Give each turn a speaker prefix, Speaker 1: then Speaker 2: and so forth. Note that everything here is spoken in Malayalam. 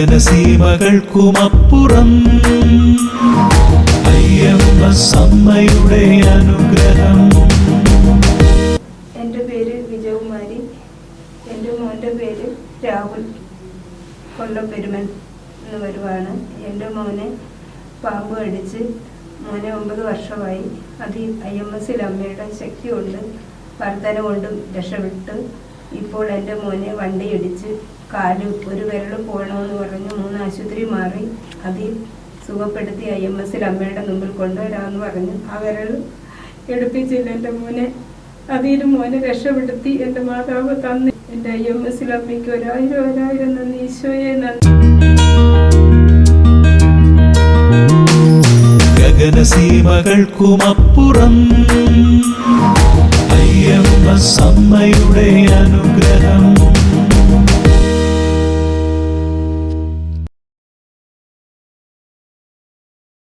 Speaker 1: ഗഗനസീമകൾക്കുമപ്പുറം അയ്യമ്മ സമ്മയുടെ അനുഗ്രഹം.
Speaker 2: എന്റെ പേര് വിജയകുമാരി. എന്റെ മോന്റെ പേര് രാഹുൽ. കൊല്ലപ്പെരുമൻ എന്ന് വരുവാണ്. എന്റെ മോനെ പാമ്പ് കടിച്ച് മോനെ ഒമ്പത് വർഷമായി. അത് ഐ എം എസിൽ അമ്മയുടെ ശക്തി കൊണ്ട് വർധന കൊണ്ടും രക്ഷപ്പെട്ട് ഇപ്പോൾ എന്റെ മോനെ വണ്ടിയിടിച്ച് കാൽ ഒരു വിരൽ പോകണമെന്ന് പറഞ്ഞ് മൂന്ന് ആശുപത്രി മാറി അതിൽ സുഖപ്പെടുത്തി ഐ എം എസിൽ അമ്മയുടെ മുമ്പിൽ കൊണ്ടുവരാമെന്ന് പറഞ്ഞു ആ വിരൽ എടുപ്പിച്ചില്ല എന്റെ മോനെ. അതിന് മോനെ രക്ഷപ്പെടുത്തി എന്റെ മാതാവ് തന്ന്. എന്റെ ഐ എം എസിൽ അമ്മയ്ക്ക് ഒരായിരം ഒരായിരം നന്ദി. ഈശോയെ നന്ദി.
Speaker 1: ഗഗനസീമകൾക്കുമപ്പുറം സമ്മയുടെ അനുഗ്രഹം